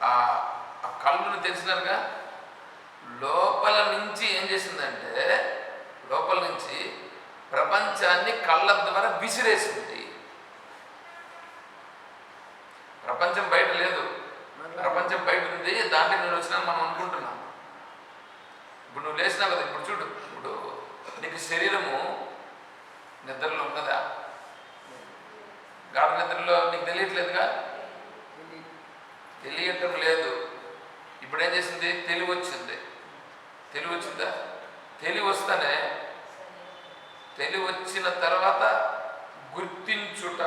ఆ ఆ కళ్ళును తెలిసినారుగా లోపల నుంచి ఏం చేసిందంటే లోపల నుంచి ప్రపంచాన్ని కళ్ళ ద్వారా విసిరేసింది ప్రపంచం బయట లేదు ప్రపంచం బయట ఉంది దాంట్లో నేను వచ్చినాను మనం అనుకుంటున్నాం ఇప్పుడు నువ్వు లేచినావు కదా ఇప్పుడు చూడు ఇప్పుడు నీకు శరీరము నిద్రలో ఉన్నదా గాఢ నిద్రలో నీకు తెలియట్లేదుగా తెలియటం లేదు ఇప్పుడు ఏం చేసింది తెలివి వచ్చింది తెలివి వచ్చిందా తెలివి వస్తానే తెలివి వచ్చిన తర్వాత గుర్తించుట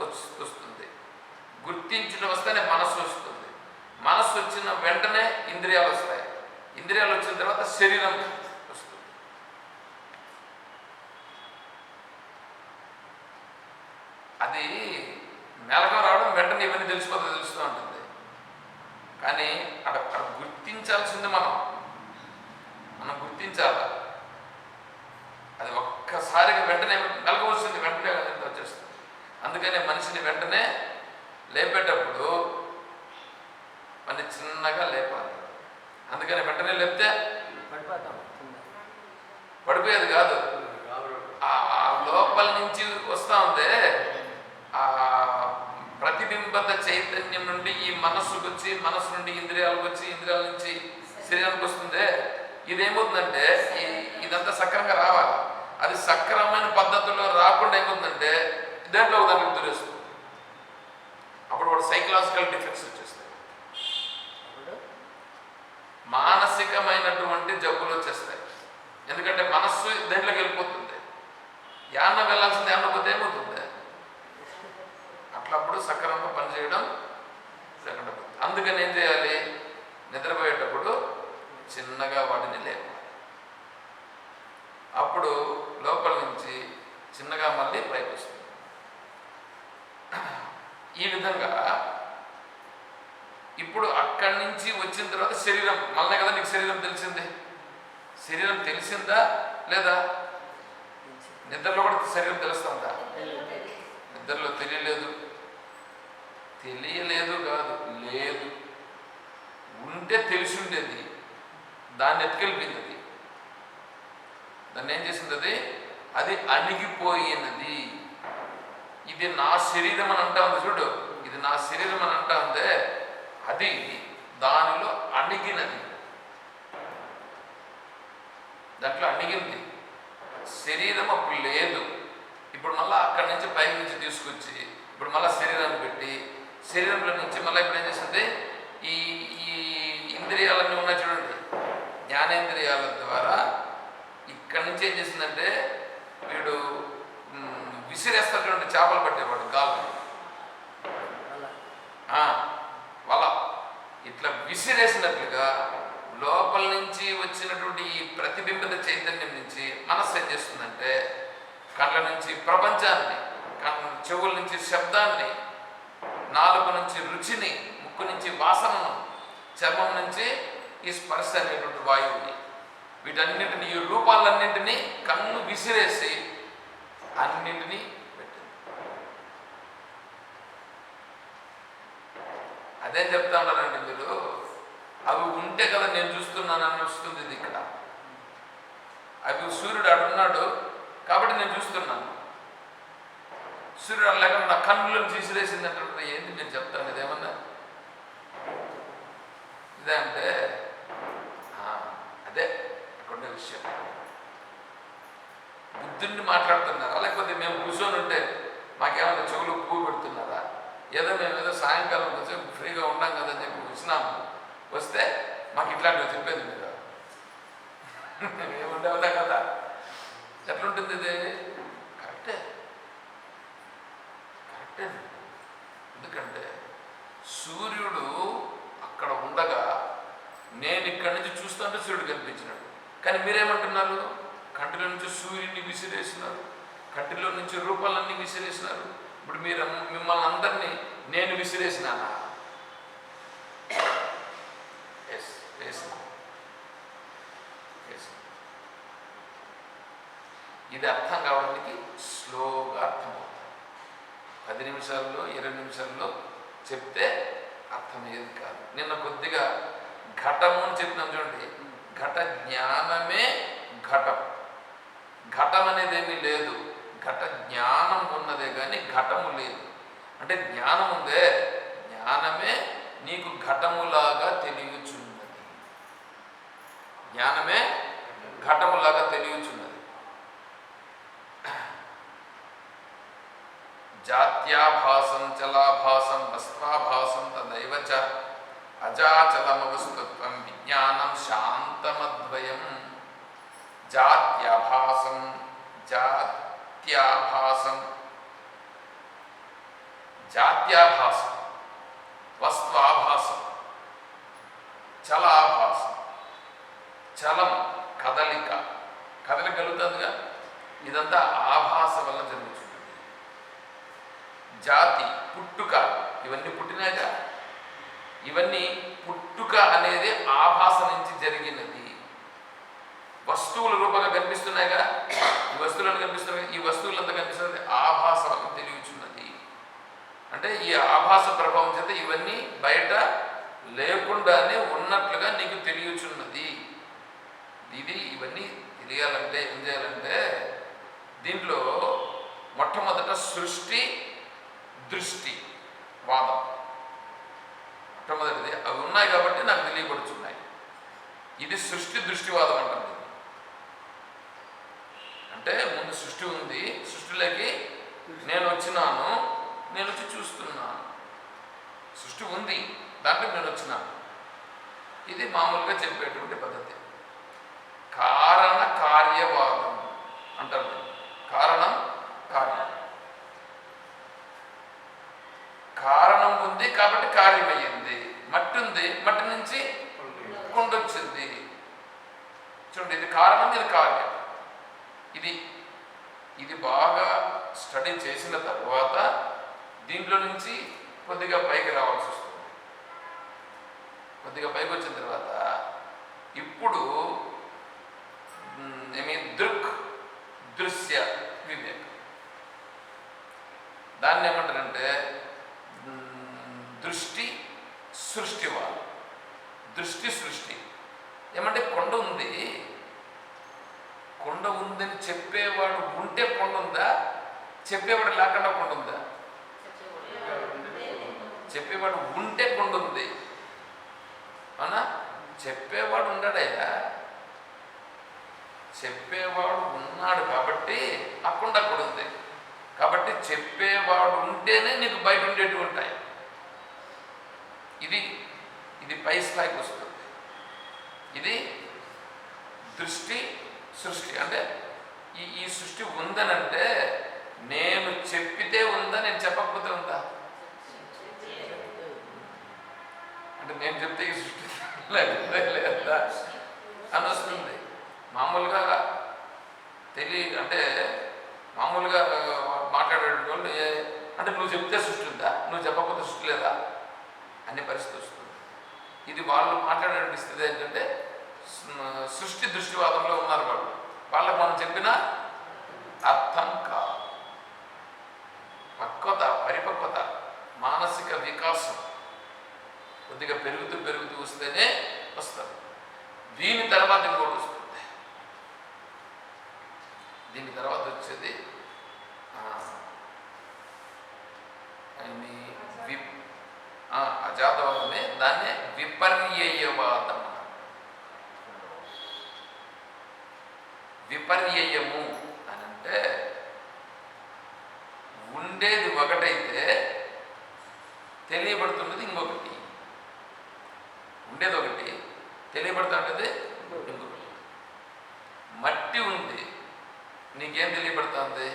వస్- వస్తుంది గుర్తించుట వస్తేనే మనస్సు వస్తుంది మనస్సు వచ్చిన వెంటనే ఇంద్రియాలు వస్తాయి ఇంద్రియాలు వచ్చిన తర్వాత శరీరం వస్తుంది అది మెలకం రావడం వెంటనే ఇవన్నీ తెలిసిపోతే తెలుస్తూ ఉంటుంది. కానీ అక్కడ అక్కడ గుర్తించాల్సింది మనం. మనం గుర్తించాలి. అది ఒక్కసారిగా వెంటనే మెలక వస్తుంది వెంటనే వచ్చేస్తుంది. అందుకనే మనిషిని వెంటనే లేపేటప్పుడు మన చిన్నగా లేపాలి. అందుకని వెంటనే లేపితే. పడిపోయేది కాదు. ఆ లోపల నుంచి వస్తా ఉందే ఆ ప్రతిబింబత చైతన్యం నుండి ఈ మనస్సుకు వచ్చి మనస్సు నుండి ఇంద్రియాలకు వచ్చి ఇంద్రియాల నుంచి శరీరానికి వస్తుందే ఇదేమవుతుందంటే ఇదంతా సక్రంగా రావాలి. అది సక్రమైన పద్ధతిలో రాకుండా ఏమవుతుందంటే దేంట్లో దానికి దురేస్తుంది అప్పుడు వాడు సైకలాజికల్ డిఫెక్ట్స్ వచ్చేస్తాయి. మానసికమైనటువంటి జబ్బులు వచ్చేస్తాయి. ఎందుకంటే మనస్సు దేంట్లోకి వెళ్ళిపోతుంది? యాన్న వెళ్ళాల్సింది యాన్న పోతే ఏమవుతుంది? అట్లప్పుడు సక్రమంగా పనిచేయడం లేకుండా. అందుకని ఏం చేయాలి? నిద్రపోయేటప్పుడు చిన్నగా వాటిని లేపాలి. అప్పుడు లోపల నుంచి చిన్నగా మళ్ళీ పైకి వస్తుంది ఈ విధంగా ఇప్పుడు అక్కడి నుంచి వచ్చిన తర్వాత శరీరం మళ్ళీ కదా నీకు శరీరం తెలిసింది? శరీరం తెలిసిందా లేదా? నిద్రలో కూడా శరీరం తెలుస్తుందా? నిద్రలో తెలియలేదు. తెలియలేదు కాదు లేదు. ఉంటే తెలిసి ఉండేది దాన్ని ఎత్తుకెళ్ళిపోయింది అది దాన్ని ఏం చేసింది అది అది అణిగిపోయినది. ఇది నా శరీరం అని అంటా ఉంది చూడు. ఇది నా శరీరం అని అంటా ఉందే అది దానిలో అణిగినది. దాంట్లో అణిగింది. శరీరం అప్పుడు లేదు. ఇప్పుడు మళ్ళీ అక్కడి నుంచి పైనుంచి తీసుకొచ్చి ఇప్పుడు మళ్ళీ శరీరాన్ని పెట్టి శరీరంలో నుంచి మళ్ళీ ఇప్పుడు ఏం చేస్తుంది? ఈ ఈ ఇంద్రియాలన్నీ ఉన్నాయి చూడండి. జ్ఞానేంద్రియాల ద్వారా ఇక్కడి నుంచి ఏం చేసిందంటే వీడు మ్, విసిరేస్తాడు చూడండి చేపలు పట్టేవాడు గాలు. ఆ, వల. ఇట్లా విసిరేసినట్లుగా లోపల నుంచి వచ్చినటువంటి ఈ ప్రతిబింబిత చైతన్యం నుంచి మనస్సు ఏం చేస్తుందంటే కళ్ళ నుంచి ప్రపంచాన్ని కళ్ళ చెవుల నుంచి శబ్దాన్ని నాలుగు నుంచి రుచిని ముక్కు నుంచి వాసనను చర్మం నుంచి ఈ స్పర్శ అనేటువంటి వాయువుని. వీటన్నింటిని ఈ రూపాలన్నింటినీ కన్ను విసిరేసి అన్నింటినీ పెట్టింది అదేం చెప్తా ఉన్నారండి మీరు? అవి ఉంటే కదా నేను చూస్తున్నాను అని వస్తుంది ఇది ఇక్కడ. అవి సూర్యుడు అడున్నాడు కాబట్టి నేను చూస్తున్నాను. సూర్యుడు అలా లేకుండా నా కన్నులను తీసిరేసింది అంటే ఏంది నేను చెప్తాను ఇదేమన్నా? ఇదే అంటే అదే అక్కడ విషయం. బుద్ధుడిని మాట్లాడుతున్నారా? లేకపోతే మేము కూర్చొని ఉంటే మాకేమైనా చెవులు పువ్వు పెడుతున్నారా? ఏదో మేము ఏదో సాయంకాలం వచ్చి ఫ్రీగా ఉన్నాం కదా అని చెప్పి వచ్చినాము వస్తే మాకు ఇట్లాంటివి చెప్పేది మీరు. ఏముండేవదా కదా. ఎట్లుంటుంది ఇది? కరెక్టే. ఎందుకంటే సూర్యుడు అక్కడ ఉండగా నేను ఇక్కడి నుంచి చూస్తుంటే సూర్యుడు కనిపించినాడు. కానీ మీరేమంటున్నారు? కంటిలో నుంచి సూర్యుడిని విసిరేసినారు. కంటిలో నుంచి రూపాలన్నీ విసిరేసినారు. ఇప్పుడు మీరు మిమ్మల్ని అందరినీ నేను విసిరేసినానా? ఎస్ వేసిన ఇది అర్థం కావడానికి స్లోగా అర్థమవుతుంది పది నిమిషాల్లో ఇరవై నిమిషాల్లో చెప్తే అర్థమయ్యేది కాదు. నిన్న కొద్దిగా ఘటము అని చెప్పినాం చూడండి. ఘట జ్ఞానమే ఘటం. ఘటం అనేది ఏమీ లేదు. ఘట జ్ఞానం ఉన్నదే కానీ ఘటము లేదు. అంటే జ్ఞానం ఉందే జ్ఞానమే నీకు ఘటములాగా తెలియచున్నది. జ్ఞానమే ఘటములాగా తెలియచున్నది. జాత్యాభాసం చలాభాసం వస్త్రాభాసం తదైవ చ అజాచలమవస్తుత్వం విజ్ఞానం శాంతమద్వయం జాత్యాభాసం జాత్యాభాసం జాత్యాభాసం వస్త్వాభాసం చలాభాసం చలం కదలిక కదలిక కలుగుతుందిగా ఇదంతా ఆభాస వల్ల జరుగుతుంది జాతి పుట్టుక ఇవన్నీ పుట్టినాక ఇవన్నీ పుట్టుక అనేది ఆభాస నుంచి జరిగినది. వస్తువుల రూపంగా కనిపిస్తున్నాయి కదా ఈ వస్తువులను కనిపిస్తున్నాయి ఈ వస్తువులంతా కనిపిస్తుంది ఆభాస వల్ల తెలియచున్నది. అంటే ఈ ఆభాస ప్రభావం చేత ఇవన్నీ బయట లేకుండానే ఉన్నట్లుగా నీకు తెలియచున్నది. ఇది ఇవన్నీ తెలియాలంటే ఏం చేయాలంటే దీంట్లో మొట్టమొదట సృష్టి దృష్టి వాదం. మొట్టమొదటిది అవి ఉన్నాయి కాబట్టి నాకు తెలియపడుచున్నాయి. ఇది సృష్టి దృష్టివాదం అంటారు అంటే ముందు సృష్టి ఉంది సృష్టిలోకి నేను వచ్చినాను నేను వచ్చి చూస్తున్నాను. సృష్టి ఉంది దాంట్లో నేను వచ్చినాను. ఇది మామూలుగా చెప్పేటువంటి పద్ధతి. కారణ కార్యవాదం అంటారు దీన్ని. కారణం కార్యం కారణం ఉంది కాబట్టి కార్యమయ్యింది మట్టి ఉంది మట్టి నుంచి కొండొచ్చింది. చూడండి ఇది కారణం ఇది కార్యం. ఇది ఇది బాగా స్టడీ చేసిన తర్వాత దీంట్లో నుంచి కొద్దిగా పైకి రావాల్సి వస్తుంది. కొద్దిగా పైకి వచ్చిన తర్వాత ఇప్పుడు ఏమి దృక్ దృశ్య వివేక్. దాన్ని ఏమంటారంటే దృష్టి దృష్టి వాళ్ళు. దృష్టి సృష్టి. ఏమంటే కొండ ఉంది. కొండ ఉందని చెప్పేవాడు ఉంటే కొండ ఉందా? చెప్పేవాడు లేకుండా కొండ ఉందా? చెప్పేవాడు ఉంటే కొండ ఉంది. అవునా? చెప్పేవాడు ఉండడయ్యా చెప్పేవాడు ఉన్నాడు కాబట్టి ఆ అక్కడ ఉంది. కాబట్టి చెప్పేవాడు ఉంటేనే నీకు బయట ఉండేటివి ఉంటాయి. ఇది ఇది పై స్థాయికి వస్తుంది ఇది దృష్టి సృష్టి. అంటే ఈ ఈ సృష్టి ఉందనంటే నేను చెప్పితే ఉందా నేను చెప్పకపోతే ఉందా? అంటే నేను చెప్తే ఈ సృష్టి లేకపోతే లేదా అని వస్తుంది మామూలుగా తెలియ అంటే మామూలుగా మాట్లాడే వాళ్ళు అంటే నువ్వు చెప్తే సృష్టి ఉందా? నువ్వు చెప్పకపోతే సృష్టి లేదా? అనే పరిస్థితి వస్తుంది. ఇది వాళ్ళు మాట్లాడే స్థితి ఏంటంటే సృష్టి దృష్టివాదంలో ఉన్నారు వాళ్ళు. వాళ్ళకు మనం చెప్పిన అర్థం కాదు. పక్వత పరిపక్వత మానసిక వికాసం కొద్దిగా పెరుగుతూ పెరుగుతూ వస్తేనే వస్తారు దీని తర్వాత ఇంకోటి వస్తుంది. దీని తర్వాత వచ్చేది ఐ ఏమి అజాతవాదమే దాన్నే విపర్యయవాదం. విపర్యయము అని అంటే ఉండేది ఒకటైతే తెలియబడుతున్నది ఇంకొకటి. ఉండేది ఒకటి తెలియబడుతున్నది ఇంకొకటి. మట్టి ఉంది. నీకేం తెలియబడుతుంది?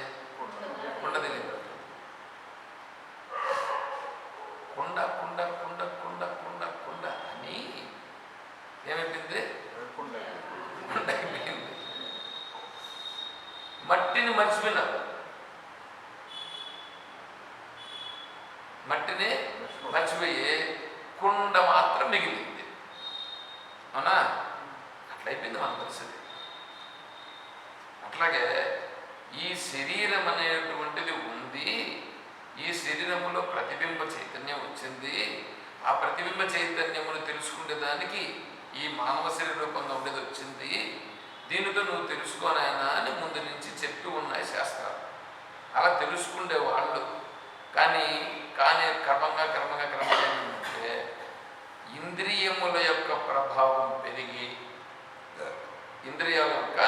కుండ తెలియబడుతుంది కుండ కుండ కుండ కుండ కుండ కుండ అని ఏమైపోయింది కుండ అయిపోయింది మట్టిని మర్చిపోయినా మట్టిని మర్చిపోయి కుండ మాత్రం మిగిలింది అవునా అట్లయిపోయింది మన పరిస్థితి అట్లాగే ఈ శరీరం అనేటువంటిది ఉంది ఈ శరీరములో ప్రతిబింబ చైతన్యం వచ్చింది ఆ ఆ ప్రతిబింబ చైతన్యమును తెలుసుకునే దానికి ఈ మానవ శరీర రూపంగా ఉండేది వచ్చింది దీనితో నువ్వు తెలుసుకోనాయనా అని ముందు నుంచి చెప్పి ఉన్నాయి శాస్త్రాలు అలా తెలుసుకుండే వాళ్ళు కానీ కానీ క్రమంగా క్రమంగా క్రమంగా ఏమిటంటే ఇంద్రియముల యొక్క ప్రభావం పెరిగి ఇంద్రియాల యొక్క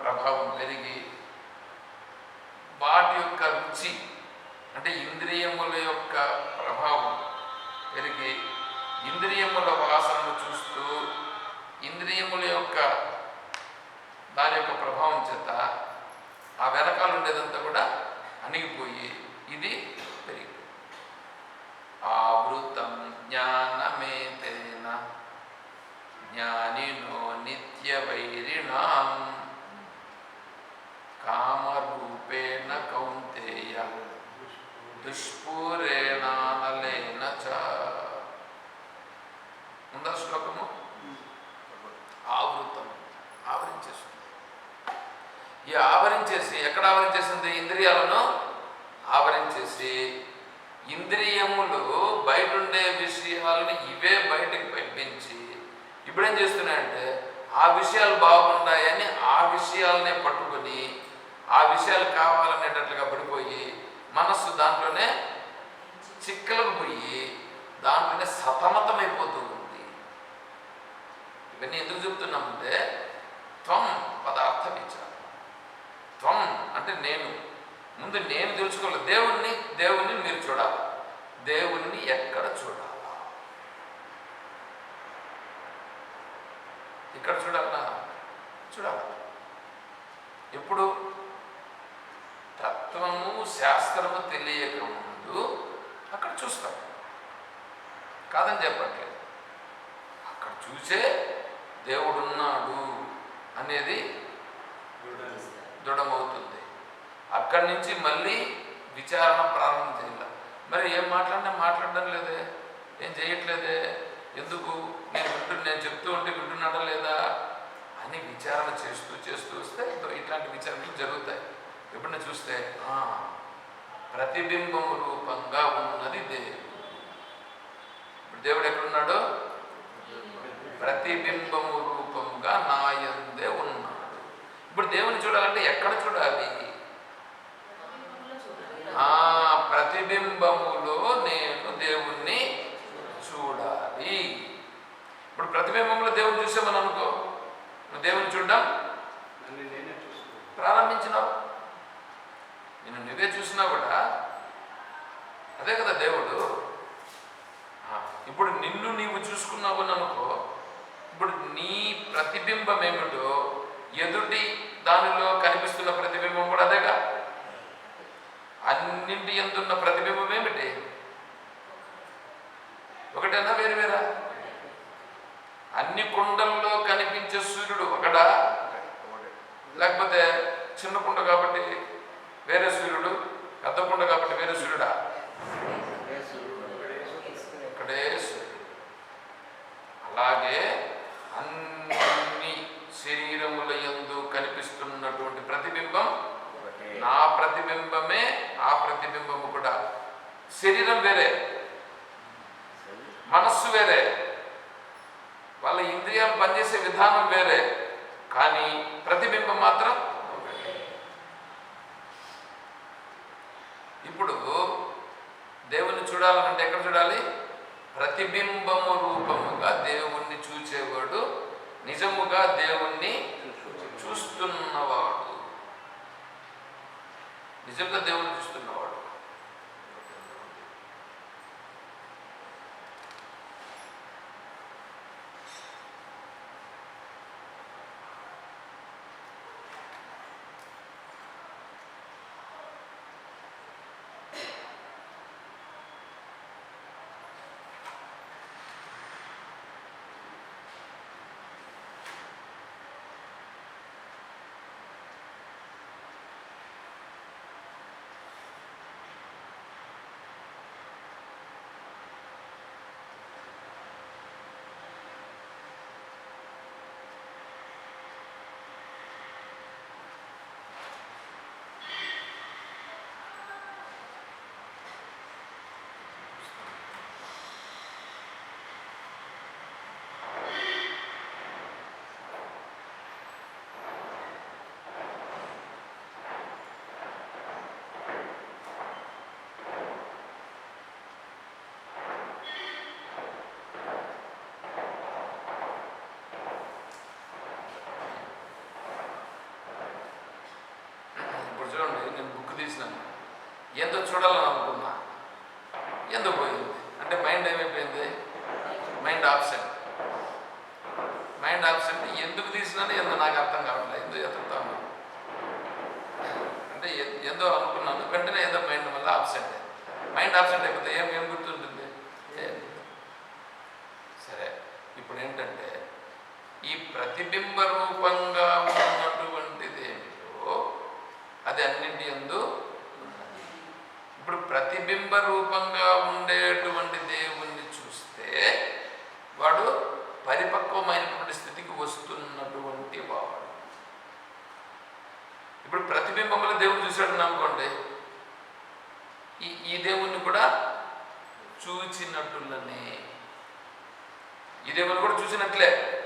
ప్రభావం పెరిగి వాటి యొక్క రుచి అంటే ఇంద్రియముల యొక్క ప్రభావం పెరిగి ఇంద్రియముల వాసనను చూస్తూ ఇంద్రియముల యొక్క దాని యొక్క ప్రభావం చేత ఆ వెనకాల ఉండేదంతా కూడా అణిగిపోయి ఇది పెరిగిపోయింది ఆవృతం జ్ఞానమేతేన జ్ఞానినో నిత్య వైరిణాం కామరూపేణ కౌంతేయ దుష్పూరేణానలేన చ ఉందా శ్లోకము ఆవృతం ఆవరించేస్తుంది ఈ ఆవరించేసి ఎక్కడ ఆవరించేసింది ఇంద్రియాలను ఆవరించేసి ఇంద్రియములు బయట ఉండే విషయాలని ఇవే బయటకు పంపించి ఇప్పుడేం చేస్తున్నాయంటే ఆ విషయాలు బాగున్నాయని ఆ విషయాలనే పట్టుకొని ఆ విషయాలు కావాలనేటట్లుగా పడిపోయి మనస్సు దాంట్లోనే చిక్కలకు పోయి దాంట్లోనే సతమతమైపోతూ ఉంది. ఇవన్నీ ఎందుకు చెప్తున్నామంటే త్వం పదార్థ విచారం. త్వం అంటే నేను. ముందు నేను తెలుసుకోవాలి. దేవుణ్ణి దేవుణ్ణి మీరు చూడాలి. దేవుణ్ణి ఎక్కడ చూడాలి? ఇక్కడ చూడాలన్నా చూడాలి? ఎప్పుడు? తత్వము శాస్త్రము తెలియక ముందు అక్కడ చూస్తాం. కాదని చెప్పట్లేదు అక్కడ చూసే దేవుడున్నాడు అనేది దృఢమవుతుంది. అక్కడి నుంచి మళ్ళీ విచారణ ప్రారంభం చేయాలి. మరి ఏం మాట్లాడినా మాట్లాడడం లేదే? ఏం చేయట్లేదే? ఎందుకు నేను వింటు నేను చెప్తూ ఉంటే వింటున్నాడా లేదా అని విచారణ చేస్తూ చేస్తూ వస్తే ఇట్లాంటి విచారణలు జరుగుతాయి. ఎప్పుడైనా చూస్తే ఆ, ప్రతిబింబం రూపంగా ఉన్నది దేవుడు. ఇప్పుడు దేవుడు ఎక్కడున్నాడు? ప్రతిబింబము రూపంగా నాయందే ఉన్నాడు. ఇప్పుడు దేవుని చూడాలంటే ఎక్కడ చూడాలి? ఆ ప్రతిబింబములో నేను దేవుణ్ణి చూడాలి ఇప్పుడు ప్రతిబింబంలో దేవుని చూసామని అనుకో. నువ్వు దేవుని చూడడం? ప్రారంభించినావు. నేను నువ్వే చూసినా కూడా అదే కదా దేవుడు. ఇప్పుడు నిన్ను నీవు చూసుకున్నావు అని అనుకో. ఇప్పుడు నీ ప్రతిబింబం ఏమిటో ఎదుటి దానిలో కనిపిస్తున్న ప్రతిబింబం కూడా అదేగా అన్నింటి ఎందున్న ప్రతిబింబం ఏమిటి ఒకటేనా వేరు వేరా అన్ని కుండల్లో కనిపించే సూర్యుడు ఒకడా లేకపోతే చిన్న కుండ కాబట్టి వేరే సూర్యుడు పెద్ద కుండ కాబట్టి వేరే సూర్యుడా ఒకడే సూర్యుడు అలాగే అన్ని శరీరముల యందు కనిపిస్తున్నటువంటి ప్రతిబింబం నా ప్రతిబింబమే ఆ ప్రతిబింబము కూడా శరీరం వేరే మనస్సు వేరే వాళ్ళ ఇంద్రియాలు పనిచేసే విధానం వేరే కానీ ప్రతిబింబం మాత్రం ఒకటే. ఇప్పుడు దేవుణ్ణి చూడాలంటే ఎక్కడ చూడాలి ప్రతిబింబము రూపముగా దేవుణ్ణి చూచేవాడు నిజముగా దేవుణ్ణి చూస్తున్నవాడు. నిజంగా దేవుణ్ణి చూస్తున్నవాడు. నేను బుక్ ఎంతో చూడాలని అనుకున్నా. ఎందుకు పోయింది? అంటే మైండ్ ఏమైపోయింది? మైండ్ ఆబ్సెంట్ మైండ్ ఆబ్సెంట్ ఎందుకు తీసినానో ఎందు నాకు అర్థం కావట్లేదు ఎందుకు ఎత్తుతాను అంటే ఎ- ఏందో అనుకున్నాను. వెంటనే ఏదో మైండ్ వల్ల ఆబ్సెంట్ మైండ్ ఆబ్సెంట్ అయిపోతే ఏం ఏం గుర్తుంటుంది? సరే. ఇప్పుడు ఏంటంటే ఈ ప్రతిబింబ రూపంగా ఉన్న అది అన్నింటి ఎందు ఇప్పుడు ప్రతిబింబ రూపంగా ఉండేటువంటి దేవుణ్ణి చూస్తే వాడు పరిపక్వమైనటువంటి స్థితికి వస్తున్నటువంటి వాడు. ఇప్పుడు ప్రతిబింబంలో దేవుడు చూశాడు అనుకోండి. ఈ ఈ దేవుణ్ణి కూడా చూచినట్టులనే. ఈ దేవుని కూడా చూసినట్లే.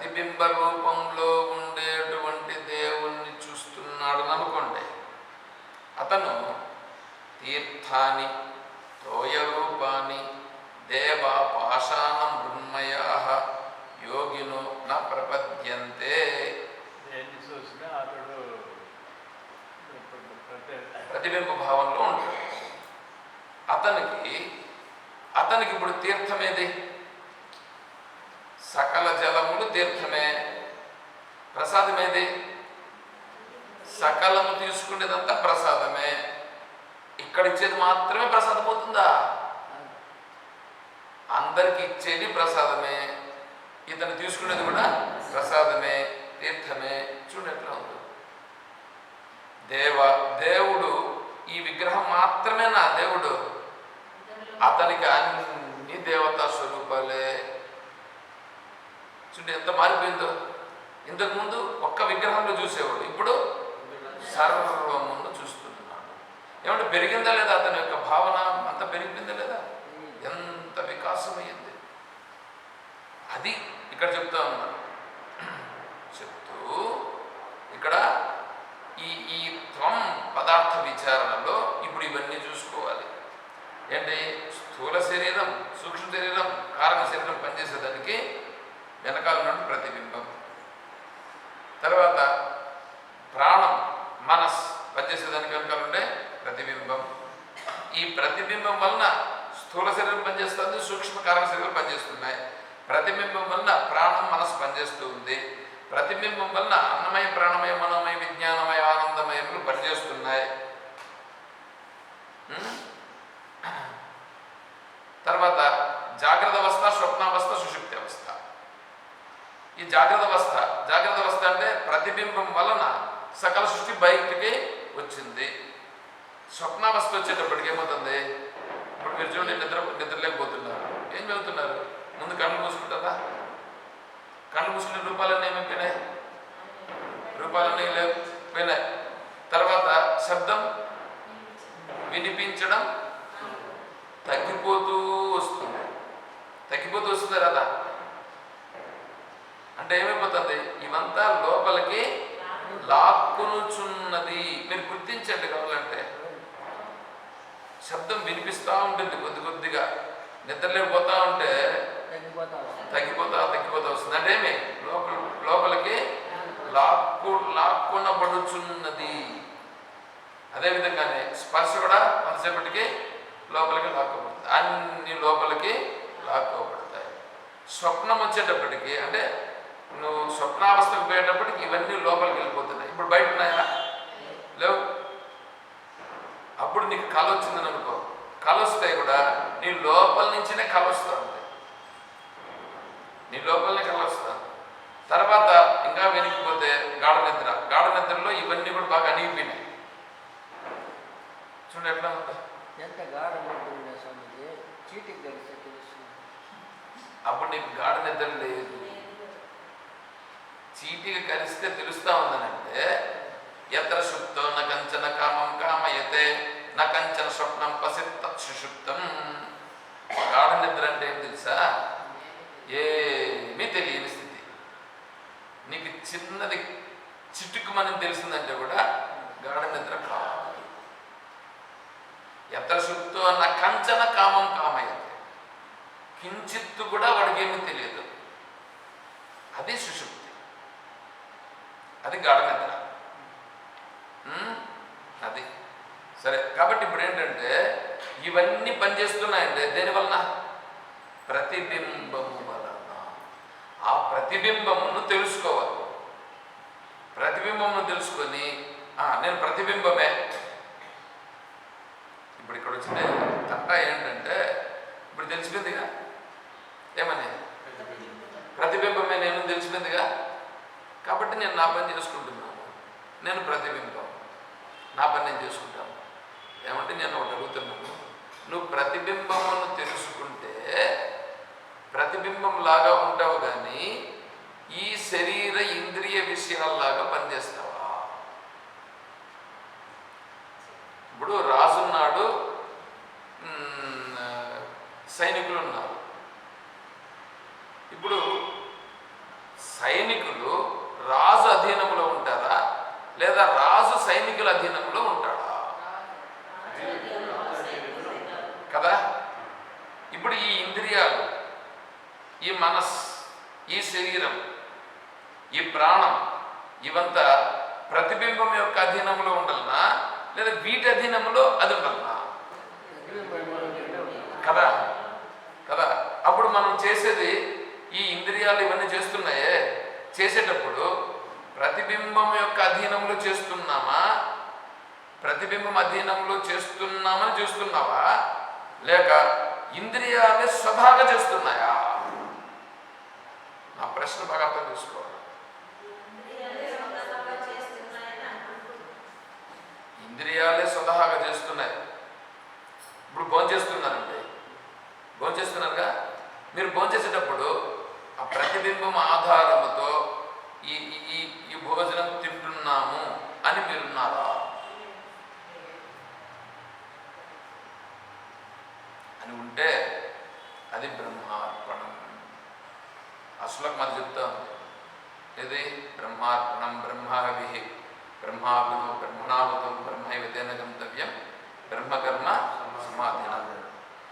ప్రతిబింబ రూపంలో ఉండేటువంటి దేవుణ్ణి చూస్తున్నాడు అనుకోండి. అతను తీర్థాని తోయ రూపాన్ని దేవ పాషాణ మృన్మయా యోగిను న ప్రపద్యంతే. ప్రతిబింబ భావంలో ఉంటాడు. అతనికి అతనికి ఇప్పుడు తీర్థమేది సకల జలములు తీర్థమే. ప్రసాదమేది? సకలము తీసుకునేదంతా ప్రసాదమే. ఇక్కడ ఇచ్చేది మాత్రమే ప్రసాదం అవుతుందా అందరికి ఇచ్చేది ప్రసాదమే. ఇతను తీసుకునేది కూడా ప్రసాదమే తీర్థమే. చూడు ఎట్లా ఉంది. దేవ దేవుడు ఈ విగ్రహం మాత్రమే నా దేవుడు? అతనికి అన్ని దేవతా స్వరూపాలే. చూడండి ఎంత మారిపోయిందో. ఇంతకుముందు ఒక్క విగ్రహంలో చూసేవాడు ఇప్పుడు సర్వమును చూస్తున్నాడు. ఏమంటే పెరిగిందా లేదా అతని యొక్క భావన? అంత పెరిగిపోయిందా లేదా? ఎంత వికాసమైంది అది ఇక్కడ చెప్తా ఉన్నారు చెప్తూ ఇక్కడ ఈ ఈ త్వం పదార్థ విచారణలో ఇప్పుడు ఇవన్నీ చూసుకోవాలి. ఏంటి? స్థూల శరీరం సూక్ష్మ శరీరం వెనకాల నుండి ప్రతిబింబం. తర్వాత ప్రాణం మనస్ పనిచేసేదానికి వెనకాల ఉండే ప్రతిబింబం. ఈ ప్రతిబింబం వలన స్థూల శరీరం పనిచేస్తుంది సూక్ష్మ కారణ శరీరం పనిచేస్తున్నాయి. ప్రతిబింబం వలన ప్రాణం మనసు పనిచేస్తూ ఉంది. ప్రతిబింబం వలన అన్నమయ ప్రాణమయ మనోమయ విజ్ఞానమయ ఆనందమయములు పనిచేస్తున్నాయి. తర్వాత జాగ్రత్త అవస్థ స్వప్నావస్థ సుషుప్తి ఈ జాగ్రత్త అవస్థ. జాగ్రత్త అవస్థ అంటే ప్రతిబింబం వలన సకల సృష్టి బయటికి వచ్చింది. స్వప్నావస్థ వచ్చేటప్పటికి ఏమవుతుంది? ఇప్పుడు మీరు చూడండి నిద్ర నిద్రలేకపోతున్నారు. ఏం చదువుతున్నారు? ముందు కళ్ళు మూసుకుంటారా? కళ్ళు మూసుకునే రూపాలన్నీ ఏమైపోయినాయి రూపాలన్నీ లేకపోయినాయి తర్వాత శబ్దం వినిపించడం తగ్గిపోతూ వస్తుంది. తగ్గిపోతూ వస్తుంది కదా? అంటే ఏమైపోతుంది? ఇవంతా లోపలికి లాక్కునుచున్నది. మీరు గుర్తించండి కావాలంటే శబ్దం వినిపిస్తూ ఉంటుంది కొద్ది కొద్దిగా. నిద్రలేకపోతా ఉంటే తగ్గిపోతా తగ్గిపోతా వస్తుంది. అంటే ఏమి? లోపల లోపలికి లాక్కు లాక్కునబడుచున్నది. అదేవిధంగానే స్పర్శ కూడా కొంతసేపటికి లోపలికి లాక్కోబడుతుంది. అన్ని లోపలికి లాక్కోబడతాయి. స్వప్నం వచ్చేటప్పటికి అంటే నువ్వు స్వప్నావస్థకు పోయేటప్పటికి ఇవన్నీ లోపలికి వెళ్ళిపోతున్నాయి. ఇప్పుడు బయట ఉన్నాయా లేవు. అప్పుడు నీకు కళ వచ్చిందని అనుకో. కళ వస్తే కూడా నీ లోపల నుంచినే కళ వస్తూ ఉంది. నీ లోపలనే కళ వస్తుంది తర్వాత ఇంకా వెనక్కిపోతే గాఢ నిద్ర గాఢ నిద్రలో ఇవన్నీ కూడా బాగా అణిగిపోయినాయి. చూడండి ఎట్లా ఉంది? ఎంత గాఢ ఉంటుండే స్వామిజీ? చీటికి గడిస్తే తెలుస్తుంది అప్పుడు నీకు గాఢ నిద్ర లేదు. చీటికి కలిస్తే తెలుస్తా ఉందనంటే ఎత్ర సుప్తో న కంచన కామం కామయతే న కంచన స్వప్నం పసిత్త సుషుప్తం. గాఢ నిద్ర అంటే ఏం తెలుసా? ఏమీ తెలియని స్థితి. నీకు చిన్నది చిటుకుమని తెలిసిందంటే కూడా గాఢ నిద్ర కావాలి ఎత్ర సుప్తో న కంచన కామం కామయతే. కించిత్తు కూడా వాడికి ఏమీ తెలియదు. అది సుషుప్తి. అది గాఢ నిద్ర. అది. సరే కాబట్టి ఇప్పుడు ఏంటంటే ఇవన్నీ పనిచేస్తున్నాయంటే దేనివలన? ప్రతిబింబము వలన. ఆ ప్రతిబింబమును తెలుసుకోవాలి. ప్రతిబింబమును తెలుసుకొని నేను ప్రతిబింబమే. ఇప్పుడు ఇక్కడ వచ్చిన తప్ప ఏంటంటే ఇప్పుడు తెలిసిపోయిందిగా? ఏమని? ప్రతిబింబమే నేను తెలిసిపోయిందిగా? కాబట్టి నేను నా పని చేసుకుంటున్నాను. నేను ప్రతిబింబం. నా పని నేను చేసుకుంటాను. ఏమంటే నేను ఒకటి అడుగుతున్నాను. నువ్వు ప్రతిబింబమును తెలుసుకుంటే ప్రతిబింబం లాగా ఉంటావు కానీ ఈ శరీర ఇంద్రియ విషయాల్లాగా పనిచేస్తావా? ఇప్పుడు రాజున్నాడు సైనికులు ఉన్నారు ఇప్పుడు సైనికులు రాజు అధీనంలో ఉంటారా లేదా రాజు సైనికుల అధీనంలో ఉంటాడా? కదా? ఇప్పుడు ఈ ఇంద్రియాలు ఈ మనస్ ఈ శరీరం ఈ ప్రాణం ఇవంతా ప్రతిబింబం యొక్క అధీనంలో ఉండాలనా? లేదా వీటి అధీనంలో అది ఉండాలనా? కదా? కదా? అప్పుడు మనం చేసేది ఈ ఇంద్రియాలు ఇవన్నీ చేస్తున్నాయే? చేసేటప్పుడు ప్రతిబింబం యొక్క అధీనంలో చేస్తున్నామా? ప్రతిబింబం అధీనంలో చేస్తున్నామని చేస్తున్నావా? లేక ఇంద్రియాలే స్వతహాగా చేస్తున్నాయా? నా ప్రశ్న బాగా అర్థం చేసుకోవాలి ఇంద్రియాలే స్వతహాగా చేస్తున్నాయి. ఇప్పుడు భోజనం చేస్తున్నారండి భోజనం చేస్తున్నారుగా మీరు భోజనం చేసేటప్పుడు ఆ ప్రతిబింబం ఆధారముతో ఈ ఈ- ఈ భోజనం తింటున్నాము అని మీరున్నారా? అని ఉంటే అది బ్రహ్మార్పణం. అసలు మనం చెప్తాం. ఇది బ్రహ్మార్పణం బ్రహ్మావి బ్రహ్మాభిను బ్రహ్మణాభుతం బ్రహ్మైవతేన గంతవ్యం. బ్రహ్మకర్మ సమాధిన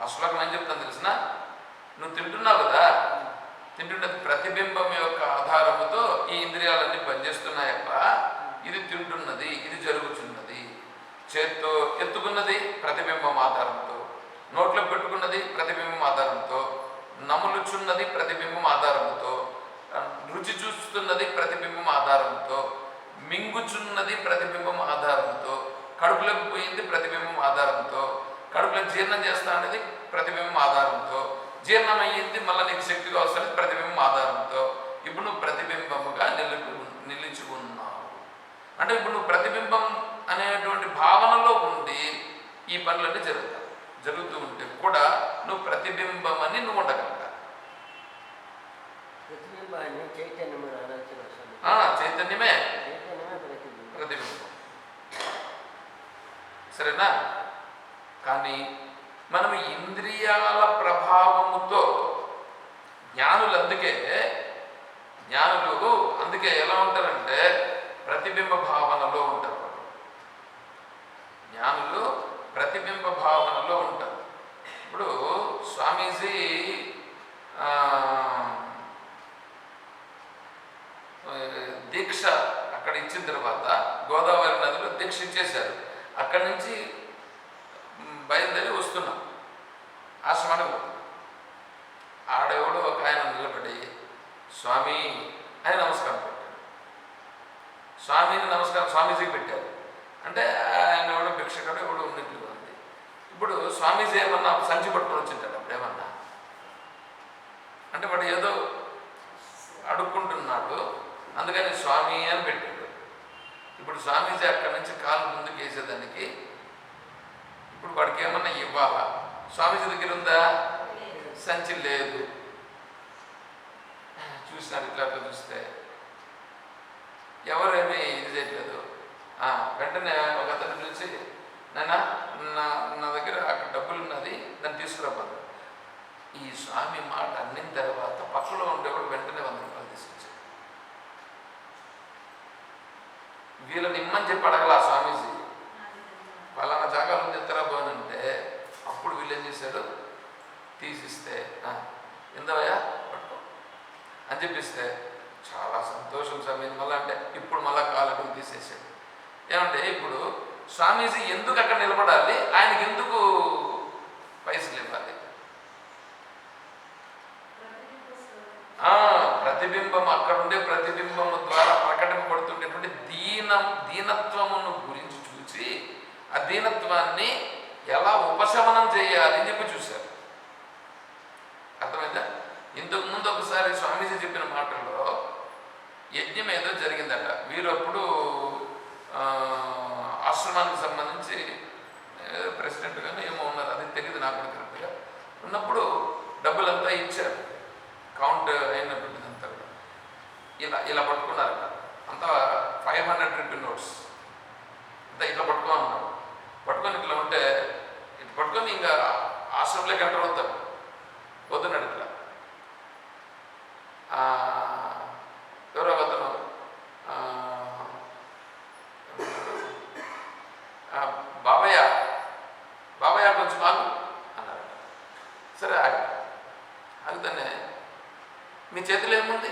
ఆ శ్లోకం ఏం చెప్తాను తెలిసిన? నువ్వు తింటున్నావు కదా? తింటున్నది ప్రతిబింబం యొక్క ఆధారముతో ఈ ఇంద్రియాలన్నీ పనిచేస్తున్నాయప్ప. ఇది తింటున్నది ఇది జరుగుతున్నది చేత్తో ఎత్తుకున్నది ప్రతిబింబం ఆధారంతో. నోట్లో పెట్టుకున్నది ప్రతిబింబం ఆధారంతో. నములుచున్నది ప్రతిబింబం ఆధారంతో. రుచి చూస్తున్నది ప్రతిబింబం ఆధారంతో. మింగుచున్నది ప్రతిబింబం ఆధారంతో. కడుపులోకి పోయింది ప్రతిబింబం ఆధారంతో. కడుపులో జీర్ణం చేస్తా అనేది ప్రతిబింబం ఆధారంతో. జీర్ణం అయ్యింది మళ్ళీ నీకు శక్తిగా వస్తుంది ప్రతిబింబం ఆధారంతో. ఇప్పుడు నువ్వు ప్రతిబింబముగా నిలుపు నిలిచి ఉన్నావు అంటే ఇప్పుడు నువ్వు ప్రతిబింబం అనేటువంటి భావనలో ఉండి ఈ పనులన్నీ జరుగుతాయి. జరుగుతూ ఉంటే కూడా నువ్వు ప్రతిబింబం అని నువ్వు ఉండగలగాలి. చైతన్యమే ప్రతిబింబం. సరేనా? కానీ మనం ఇంద్రియాల ప్రభావముతో జ్ఞానులు అందుకే జ్ఞానులు అందుకే ఎలా ఉంటారంటే ప్రతిబింబ భావనలో ఉంటారు. జ్ఞానులు ప్రతిబింబ భావనలో ఉంటారు. ఇప్పుడు స్వామీజీ దీక్ష అక్కడ ఇచ్చిన తర్వాత గోదావరి నదిలో దీక్ష ఇచ్చేశారు. అక్కడి నుంచి బయలుదేరి వస్తున్నాం. ఆశ్రమానికి పోతున్నాం. ఆడెవడో ఒక ఆయన నిలబడి స్వామి అని నమస్కారం పెట్టాడు. స్వామిని నమస్కారం స్వామీజీకి పెట్టారు. అంటే ఆయన ఎవడో భిక్షకుడు ఎవడో ఉన్నట్లుగా ఉంది. ఇప్పుడు స్వామీజీ ఏమన్నా సంచి పట్టుకొని వచ్చింటాడు అప్పుడు ఏమన్నా అంటే వాడు ఏదో అడుక్కుంటున్నాడు అందుకని స్వామి అని పెట్టాడు. ఇప్పుడు స్వామీజీ అక్కడి నుంచి కాలు ముందుకు వేసేదానికి ఇప్పుడు వాడికి ఏమన్నా ఇవ్వాలా? స్వామీజీ దగ్గర ఉందా? సంచి లేదు. చూసినారు ఇట్లా అట్లా చూస్తే. ఎవరేమీ ఇది చేయట్లేదు. ఆ, వెంటనే ఒక అతను పిలిచి నాన్న నా నా దగ్గర అక్కడ డబ్బులు ఉన్నది దాన్ని తీసుకురాబోదు ఈ స్వామి మాట అన్నిన తర్వాత పక్కలో ఉండేవాడు వెంటనే వంద రూపాయలు తీసుకొచ్చాడు. వీళ్ళని ఇమ్మని చెప్పి అడగల స్వామీజీ. పలానా జాగాలు ఉంది ఎత్తరా అప్పుడు వీళ్ళు ఏం చేశాడు తీసిస్తే "ఆ, పట్టుకో. అని చెప్పిస్తే చాలా సంతోషం స్వామి. మళ్ళీ అంటే ఇప్పుడు మళ్ళా కాలకు తీసేసాడు ఏమంటే ఇప్పుడు స్వామీజీ ఎందుకు అక్కడ నిలబడాలి? ఆయనకి ఎందుకు పైసలు ఇవ్వాలి ఆ, ప్రతిబింబం అక్కడ ఉండే ప్రతిబింబము ద్వారా ప్రకటింపబడుతుండేటువంటి దీన దీనత్వమును గురించి చూసి ఆ దీనత్వాన్ని ఎలా ఉపశమనం చేయాలి అని చెప్పి చూశారు. అర్థమైందా? ఇంతకు ముందు ఒకసారి స్వామీజీ చెప్పిన మాటల్లో యజ్ఞం ఏదో జరిగిందట. వీరప్పుడు ఆశ్రమానికి సంబంధించి ప్రెసిడెంట్ కానీ ఏమో ఉన్నారు. అది తెలియదు నాకు కూడా కరెక్ట్గా ఉన్నప్పుడు డబ్బులంతా ఇచ్చారు. కౌంట్ అయినటువంటిదంతా ఇలా ఇలా పట్టుకున్నారట. అంతా ఫైవ్ హండ్రెడ్ రూపీ నోట్స్. అంతా ఇట్లా పట్టుకోని పట్టుకొని ఇట్లా ఉంటే ఇంకా ఆశ్రమంలోకి ఎంటర్ అవుతారు వద్దున్నాడు ఇట్లా ఆ, ఎవరో అతను ఆ, ఆ, బాబయ్య బాబయ్య కొంచెం ఆగు అన్నాడు సరే ఆగి ఆగుతానే మీ చేతిలో ఏముంది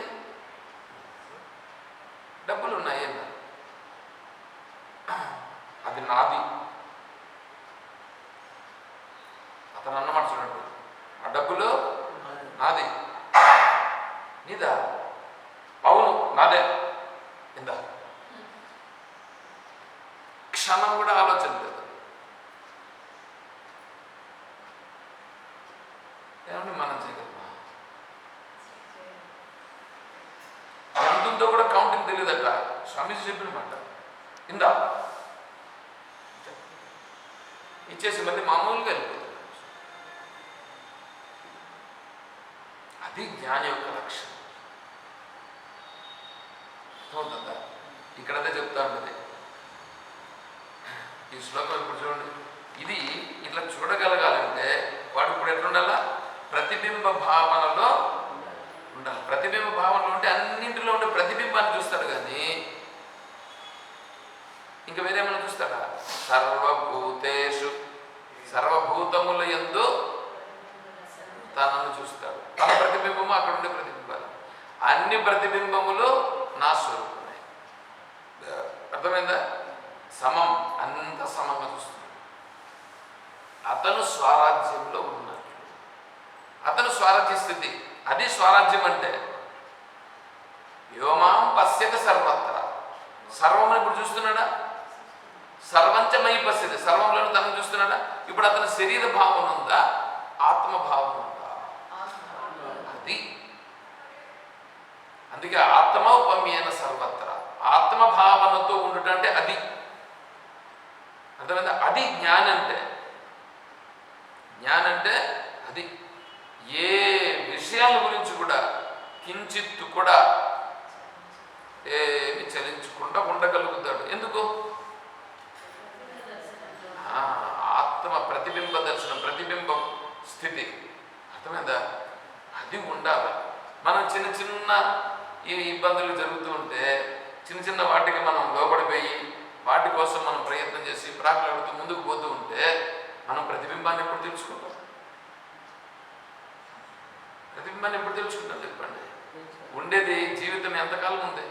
డబ్బులు ఉన్నాయి అన్నారు అది నాది అతను అన్నమాట చూడండి ఆ డబ్బులు నాది నీదా అవును నాదే ఇందా క్షణం కూడా ఆలోచన లేదు ఏమండి మనం చేయగలమా ఎంత ఉందో కూడా కౌంటింగ్ తెలియదట స్వామీజీ చెప్పిన మాట. ఇందా? ఇచ్చేసి మళ్ళీ మామూలుగా వెళ్ళిపోతుంది అది జ్ఞాని యొక్క లక్ష్యం అర్థమవుతుందా ఇక్కడ చెప్తా ఉంటుంది ఈ శ్లోకం ఇప్పుడు చూడండి. ఇది ఇట్లా చూడగలగాలంటే వాడు ఇప్పుడు ఎట్లుండాలా ప్రతిబింబ భావనలో ఉండాలి. ప్రతిబింబ భావనలో ఉంటే అన్నింటిలో ఉండే ప్రతిబింబాన్ని చూస్తాడు కానీ ఇంకా వేరేమైనా చూస్తాడా సర్వభూతేషు. సర్వభూతముల ఎందు తనను చూస్తాడు తన ప్రతిబింబము అక్కడ ఉండే ప్రతిబింబాలు. అన్ని ప్రతిబింబములు నా స్వరూపమే. అర్థమైందా? సమం అంత సమంగా చూస్తుంది. అతను స్వరాజ్యంలో ఉన్నాడు. అతను స్వరాజ్య స్థితి. అది స్వరాజ్యం అంటే వ్యోమాం పశ్యత సర్వత్ర. సర్వమని ఇప్పుడు చూస్తున్నాడా? సర్వంచమై పశ్యత సర్వంలోనూ తనను చూస్తున్నాడా? ఇప్పుడు అతని శరీర భావన ఉందా? ఆత్మభావం ఉందా? అది. అందుకే ఆత్మోపమ్యన సర్వత్ర. ఆత్మభావనతో భావనతో అంటే అది. అర్థమైందా? అది జ్ఞానంటే. జ్ఞానంటే అంటే అది. ఏ విషయాల గురించి కూడా కించిత్తు కూడా ఏమి చలించకుండా ఉండగలుగుతాడు. ఎందుకు? ఆత్మ ప్రతిబింబ దర్శనం ప్రతిబింబం స్థితి. అర్థమైందా? అది ఉండాలి. మనం చిన్న చిన్న ఈ ఇబ్బందులు జరుగుతూ ఉంటే చిన్న చిన్న వాటికి మనం లోబడిపోయి వాటి కోసం మనం ప్రయత్నం చేసి ప్రాకులాడుతూ ముందుకు పోతూ ఉంటే మనం ప్రతిబింబాన్ని ఎప్పుడు తెలుసుకుంటాం? ప్రతిబింబాన్ని ఎప్పుడు తెలుసుకుంటాం చెప్పండి? ఉండేది జీవితం ఎంతకాలం ఉంది?